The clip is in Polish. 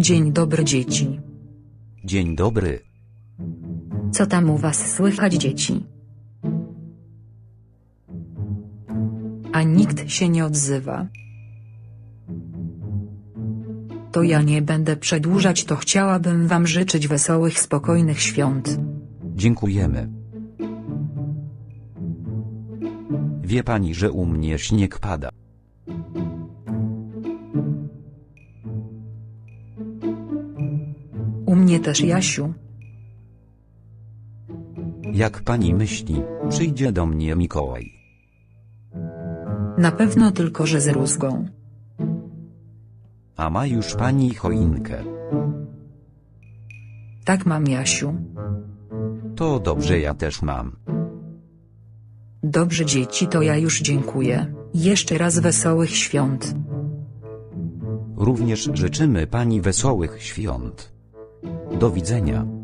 Dzień dobry dzieci. Dzień dobry. Co tam u was słychać dzieci? A nikt się nie odzywa. To ja nie będę przedłużać, to chciałabym wam życzyć wesołych, spokojnych świąt. Dziękujemy. Wie pani, że u mnie śnieg pada. U mnie też Jasiu. Jak pani myśli, przyjdzie do mnie Mikołaj? Na pewno tylko, że z rózgą. A ma już pani choinkę? Tak mam Jasiu. To dobrze, ja też mam. Dobrze dzieci, to ja już dziękuję. Jeszcze raz wesołych świąt. Również życzymy pani wesołych świąt. Do widzenia.